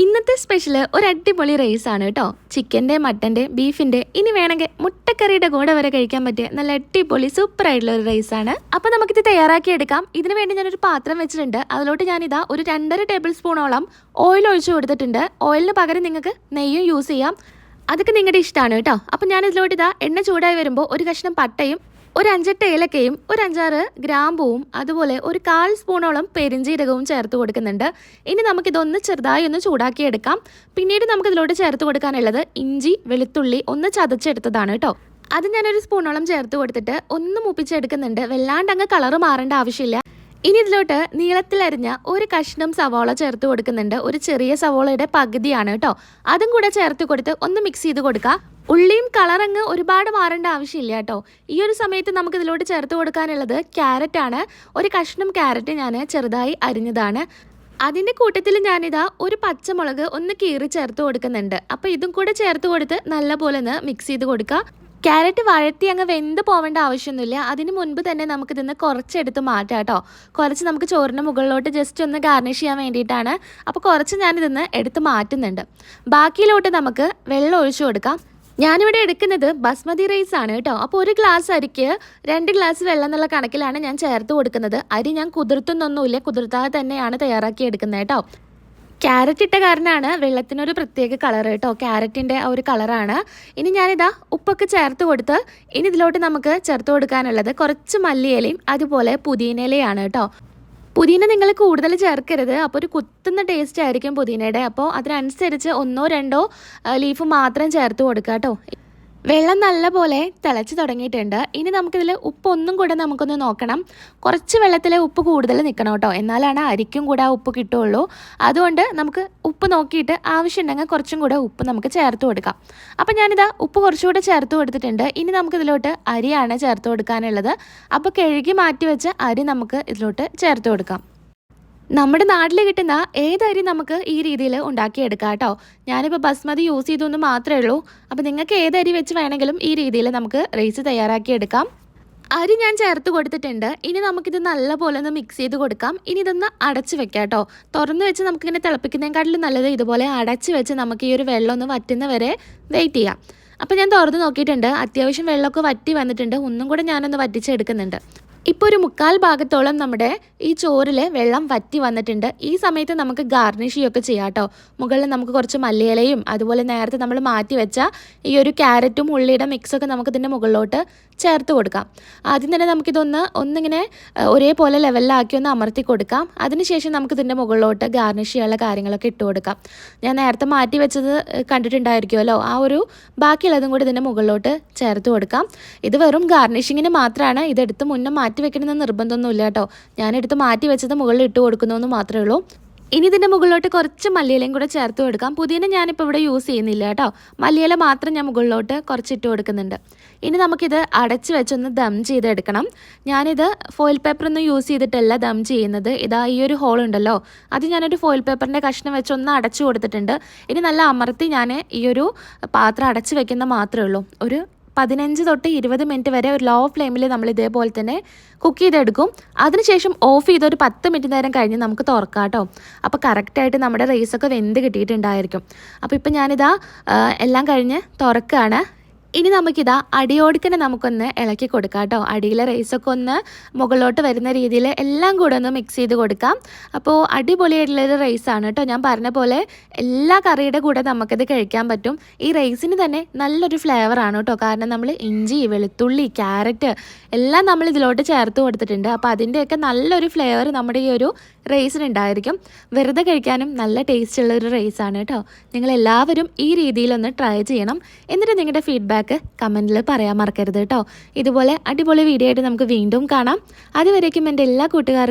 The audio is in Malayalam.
ഇന്നത്തെ സ്പെഷ്യൽ ഒരു അടിപൊളി റൈസ് ആണ് കേട്ടോ. ചിക്കന്റെ മട്ടന്റെ ബീഫിന്റെ ഇനി വേണമെങ്കിൽ മുട്ടക്കറിയുടെ കൂടെ വരെ കഴിക്കാൻ പറ്റിയ നല്ല അടിപൊളി സൂപ്പർ ആയിട്ടുള്ള ഒരു റൈസ് ആണ്. അപ്പോൾ നമുക്കിത് തയ്യാറാക്കി എടുക്കാം. ഇതിന് വേണ്ടി ഞാനൊരു പാത്രം വെച്ചിട്ടുണ്ട്. അതിലോട്ട് ഞാനിതാ ഒരു രണ്ടര ടേബിൾ സ്പൂണോളം ഓയിൽ ഒഴിച്ചു കൊടുത്തിട്ടുണ്ട്. ഓയിലിന് പകരം നിങ്ങൾക്ക് നെയ്യും യൂസ് ചെയ്യാം. അതൊക്കെ നിങ്ങളുടെ ഇഷ്ടമാണ് കേട്ടോ. അപ്പം ഞാനിതിലോട്ട് ഇതാ എണ്ണ ചൂടായി വരുമ്പോൾ ഒരു കഷ്ണം പട്ടയും ഒരു അഞ്ചെട്ട് ഏലക്കയും ഒരു അഞ്ചാറ് ഗ്രാമ്പുവും അതുപോലെ ഒരു കാൽ സ്പൂണോളം പെരിഞ്ചീരകവും ചേർത്ത് കൊടുക്കുന്നുണ്ട്. ഇനി നമുക്കിതൊന്ന് ചെറുതായി ഒന്ന് ചൂടാക്കിയെടുക്കാം. പിന്നീട് നമുക്കിതിലോട്ട് ചേർത്ത് കൊടുക്കാനുള്ളത് ഇഞ്ചി വെളുത്തുള്ളി ഒന്ന് ചതച്ചെടുത്തതാണ് കേട്ടോ. അത് ഞാനൊരു സ്പൂണോളം ചേർത്ത് കൊടുത്തിട്ട് ഒന്ന് മുപ്പിച്ചെടുക്കുന്നുണ്ട്. വല്ലാണ്ട് അങ്ങ് കളറ് മാറേണ്ട ആവശ്യമില്ല. ഇനി ഇതിലോട്ട് നീളത്തിലരിഞ്ഞ ഒരു കഷ്ണം സവോള ചേർത്ത് കൊടുക്കുന്നുണ്ട്. ഒരു ചെറിയ സവോളയുടെ പകുതിയാണ് കേട്ടോ. അതും കൂടെ ചേർത്ത് കൊടുത്ത് ഒന്ന് മിക്സ് ചെയ്ത് കൊടുക്കുക ഉള്ളിയും കളറങ്ങ് ഒരുപാട് മാറേണ്ട ആവശ്യമില്ല കേട്ടോ. ഈ ഒരു സമയത്ത് നമുക്ക് ഇതിലോട്ട് ചേർത്ത് കൊടുക്കാനുള്ളത് ക്യാരറ്റ് ആണ്. ഒരു കഷ്ണം ക്യാരറ്റ് ഞാൻ ചെറുതായി അരിഞ്ഞതാണ്. അതിന്റെ കൂട്ടത്തിൽ ഞാനിതാ ഒരു പച്ചമുളക് ഒന്ന് കീറി ചേർത്ത് കൊടുക്കുന്നുണ്ട്. അപ്പോൾ ഇതും കൂടെ ചേർത്ത് കൊടുത്ത് നല്ലപോലെ ഒന്ന് മിക്സ് ചെയ്ത് കൊടുക്കുക ക്യാരറ്റ് വഴത്തി അങ്ങ് വെന്ത് പോവേണ്ട ആവശ്യമൊന്നുമില്ല. അതിന് മുൻപ് തന്നെ നമുക്ക് ഇതിന്ന് കുറച്ചെടുത്ത് മാറ്റാം കേട്ടോ. കുറച്ച് നമുക്ക് ചോറിന് മുകളിലോട്ട് ജസ്റ്റ് ഒന്ന് ഗാർണിഷ് ചെയ്യാൻ വേണ്ടിയിട്ടാണ്. അപ്പോൾ കുറച്ച് ഞാനിതിന്ന് എടുത്ത് മാറ്റുന്നുണ്ട്. ബാക്കിയിലോട്ട് നമുക്ക് വെള്ളം ഒഴിച്ചു കൊടുക്കാം. ഞാനിവിടെ എടുക്കുന്നത് ബസ്മതി റൈസ് ആണ് കേട്ടോ. അപ്പോൾ ഒരു ഗ്ലാസ് അരിക്ക് രണ്ട് ഗ്ലാസ് വെള്ളം എന്നുള്ള കണക്കിലാണ് ഞാൻ ചേർത്ത് കൊടുക്കുന്നത്. അരി ഞാൻ കുതിർത്തുന്നൊന്നുമില്ല. കുതിർത്താതെ തന്നെയാണ് തയ്യാറാക്കി എടുക്കുന്നത് കേട്ടോ. ക്യാരറ്റ് ഇട്ട കാരനാണ് വെള്ളത്തിനൊരു പ്രത്യേക കളർ കേട്ടോ. ക്യാരറ്റിന്റെ ആ ഒരു കളറാണ് ഇനി ഞാനിതാ ഉപ്പൊക്കെ ചേർത്ത് കൊടുത്ത് ഇനി ഇതിലോട്ട് നമുക്ക് ചേർത്ത് കൊടുക്കാനുള്ളത് കുറച്ച് മല്ലിയിലയും അതുപോലെ പുതിനയിലയാണ് കേട്ടോ. പുതിന നിങ്ങൾ കൂടുതൽ ചേർക്കരുത്. അപ്പോൾ ഒരു കുത്തുന്ന ടേസ്റ്റ് ആയിരിക്കും പുതിനയുടെ. അപ്പോൾ അതിനനുസരിച്ച് ഒന്നോ രണ്ടോ ലീഫ് മാത്രം ചേർത്ത് കൊടുക്കുക കേട്ടോ വെള്ളം നല്ലപോലെ തിളച്ച് തുടങ്ങിയിട്ടുണ്ട്. ഇനി നമുക്കിതിൽ ഉപ്പൊന്നും കൂടെ നമുക്കൊന്ന് നോക്കണം. കുറച്ച് വെള്ളത്തിൽ ഉപ്പ് കൂടുതൽ നിൽക്കണം കേട്ടോ. എന്നാലാണ് അരിക്കും കൂടെ ഉപ്പ് കിട്ടുള്ളൂ അതുകൊണ്ട് നമുക്ക് ഉപ്പ് നോക്കിയിട്ട് ആവശ്യമുണ്ടെങ്കിൽ കുറച്ചും കൂടെ ഉപ്പ് നമുക്ക് ചേർത്ത് കൊടുക്കാം. അപ്പം ഞാനിതാ ഉപ്പ് കുറച്ചുകൂടെ ചേർത്ത് കൊടുത്തിട്ടുണ്ട്. ഇനി നമുക്കിതിലോട്ട് അരിയാണ് ചേർത്ത് കൊടുക്കാനുള്ളത്. അപ്പോൾ കഴുകി മാറ്റി വെച്ച അരി നമുക്ക് ഇതിലോട്ട് ചേർത്ത് കൊടുക്കാം. നമ്മുടെ നാട്ടിൽ കിട്ടുന്ന ഏതരി നമുക്ക് ഈ രീതിയിൽ ഉണ്ടാക്കിയെടുക്കാം കേട്ടോ. ഞാനിപ്പോൾ ബസ്മതി യൂസ് ചെയ്തു മാത്രമേ ഉള്ളൂ. അപ്പോൾ നിങ്ങൾക്ക് ഏതരി വെച്ച് വേണമെങ്കിലും ഈ രീതിയിൽ നമുക്ക് റൈസ് തയ്യാറാക്കിയെടുക്കാം. അരി ഞാൻ ചേർത്ത് കൊടുത്തിട്ടുണ്ട്. ഇനി നമുക്കിത് നല്ലപോലെ ഒന്ന് മിക്സ് ചെയ്ത് കൊടുക്കാം. ഇനി ഇതൊന്ന് അടച്ച് വെക്കാം കേട്ടോ. തുറന്ന് വെച്ച് നമുക്കിങ്ങനെ തിളപ്പിക്കുന്നതിനെക്കാട്ടിലും നല്ലത് ഇതുപോലെ അടച്ച് വെച്ച് നമുക്ക് ഈ ഒരു വെള്ളം ഒന്ന് വറ്റുന്ന വരെ വെയിറ്റ് ചെയ്യാം. അപ്പോൾ ഞാൻ തുറന്ന് നോക്കിയിട്ടുണ്ട്. അത്യാവശ്യം വെള്ളമൊക്കെ വറ്റി വന്നിട്ടുണ്ട്. ഒന്നും കൂടെ ഞാനൊന്ന് വറ്റിച്ചെടുക്കുന്നുണ്ട്. ഇപ്പോൾ ഒരു മുക്കാൽ ഭാഗത്തോളം നമ്മുടെ ഈ ചോറിൽ വെള്ളം വറ്റി വന്നിട്ടുണ്ട്. ഈ സമയത്ത് നമുക്ക് ഗാർണിഷ് ചെയ്യുകയൊക്കെ ചെയ്യാം കേട്ടോ. മുകളിൽ നമുക്ക് കുറച്ച് മല്ലിയിലയും അതുപോലെ നേരത്തെ നമ്മൾ മാറ്റി വെച്ച ഈ ഒരു ക്യാരറ്റും ഉള്ളിയുടെ മിക്സൊക്കെ നമുക്ക് ഇതിന്റെ മുകളിലോട്ട് ചേർത്ത് കൊടുക്കാം. ആദ്യം തന്നെ നമുക്കിതൊന്ന് ഒന്നിങ്ങനെ ഒരേപോലെ ലെവലിലാക്കി ഒന്ന് അമർത്തി കൊടുക്കാം. അതിനുശേഷം നമുക്ക് ഇതിന്റെ മുകളിലോട്ട് ഗാർണിഷ് ചെയ്യാനുള്ള കാര്യങ്ങളൊക്കെ ഇട്ട് കൊടുക്കാം. ഞാൻ നേരത്തെ മാറ്റി വെച്ചത് കണ്ടിട്ടുണ്ടായിരിക്കുമല്ലോ. ആ ഒരു ബാക്കിയുള്ളതും കൂടി ഇതിന്റെ മുകളിലോട്ട് ചേർത്ത് കൊടുക്കാം. ഇത് വെറും ഗാർണിഷിങ്ങിന് മാത്രമാണ് ഇതെടുത്ത് മുന്നേ മാറ്റി വെക്കണമെന്ന് നിർബന്ധമൊന്നുമില്ല കേട്ടോ. ഞാനെടുത്ത് മാറ്റി വെച്ചത് മുകളിൽ ഇട്ട് കൊടുക്കുന്നു എന്ന് മാത്രമേ ഉള്ളൂ. ഇനി ഇതിന്റെ മുകളിലോട്ട് കുറച്ച് മല്ലിയിലയും കൂടെ ചേർത്ത് കൊടുക്കാം. പുതിയനെ ഞാനിപ്പോൾ ഇവിടെ യൂസ് ചെയ്യുന്നില്ല കേട്ടോ. മല്ലിയില മാത്രം ഞാൻ മുകളിലോട്ട് കുറച്ച് ഇട്ട് കൊടുക്കുന്നുണ്ട്. ഇനി നമുക്കിത് അടച്ച് വെച്ചൊന്ന് ദം ചെയ്തെടുക്കണം. ഞാനിത് ഫോയിൽ പേപ്പറൊന്നും യൂസ് ചെയ്തിട്ടല്ല ദം ചെയ്യുന്നത്. ഇതാ ഈ ഒരു ഹോൾ ഉണ്ടല്ലോ. അത് ഞാനൊരു ഫോയിൽ പേപ്പറിന്റെ കഷ്ണം വെച്ചൊന്ന് അടച്ചു കൊടുത്തിട്ടുണ്ട്. ഇനി നല്ല അമർത്തി ഞാൻ ഈ ഒരു പാത്രം അടച്ച് വെക്കുന്ന മാത്രമേ ഉള്ളൂ. ഒരു പതിനഞ്ച് തൊട്ട് ഇരുപത് മിനിറ്റ് വരെ ഒരു ലോ ഫ്ലെയിമിൽ നമ്മൾ ഇതേപോലെ തന്നെ കുക്ക് ചെയ്തെടുക്കും. അതിനുശേഷം ഓഫ് ചെയ്ത് ഒരു പത്ത് മിനിറ്റ് നേരം കഴിഞ്ഞ് നമുക്ക് തുറക്കാം കേട്ടോ. അപ്പോൾ കറക്റ്റായിട്ട് നമ്മുടെ റൈസൊക്കെ വെന്ത് കിട്ടിയിട്ടുണ്ടായിരിക്കും. അപ്പോൾ ഇപ്പം ഞാനിതാ എല്ലാം കഴിഞ്ഞ് തുറക്കുകയാണ് ഇനി നമുക്കിതാ അടിയോടുക്കനെ നമുക്കൊന്ന് ഇളക്കി കൊടുക്കാം കേട്ടോ. അടിയിലെ റൈസൊക്കെ ഒന്ന് മുകളിലോട്ട് വരുന്ന രീതിയിൽ എല്ലാം കൂടെ ഒന്ന് മിക്സ് ചെയ്ത് കൊടുക്കാം. അപ്പോൾ അടിപൊളിയായിട്ടുള്ളൊരു റൈസാണ് കേട്ടോ. ഞാൻ പറഞ്ഞ പോലെ എല്ലാ കറിയുടെ കൂടെ നമുക്കിത് കഴിക്കാൻ പറ്റും. ഈ റൈസിന് തന്നെ നല്ലൊരു ഫ്ലേവറാണ് കേട്ടോ. കാരണം നമ്മൾ ഇഞ്ചി വെളുത്തുള്ളി ക്യാരറ്റ് എല്ലാം നമ്മൾ ഇതിലോട്ട് ചേർത്ത് കൊടുത്തിട്ടുണ്ട്. അപ്പോൾ അതിന്റെയൊക്കെ നല്ലൊരു ഫ്ലേവർ നമ്മുടെ ഈ ഒരു റൈസിനുണ്ടായിരിക്കും വെറുതെ കഴിക്കാനും നല്ല ടേസ്റ്റ് ഉള്ള ഒരു റൈസാണ് കേട്ടോ. നിങ്ങൾ എല്ലാവരും ഈ രീതിയിലൊന്ന് ട്രൈ ചെയ്യണം. എന്നിട്ട് നിങ്ങളുടെ ഫീഡ്ബാക്ക് കമന്റിൽ പറയാൻ മറക്കരുത് കേട്ടോ. ഇതുപോലെ അടിപൊളി വീഡിയോ ആയിട്ട് നമുക്ക് വീണ്ടും കാണാം. അതുവരേക്കും എന്റെ എല്ലാ കൂട്ടുകാർക്കും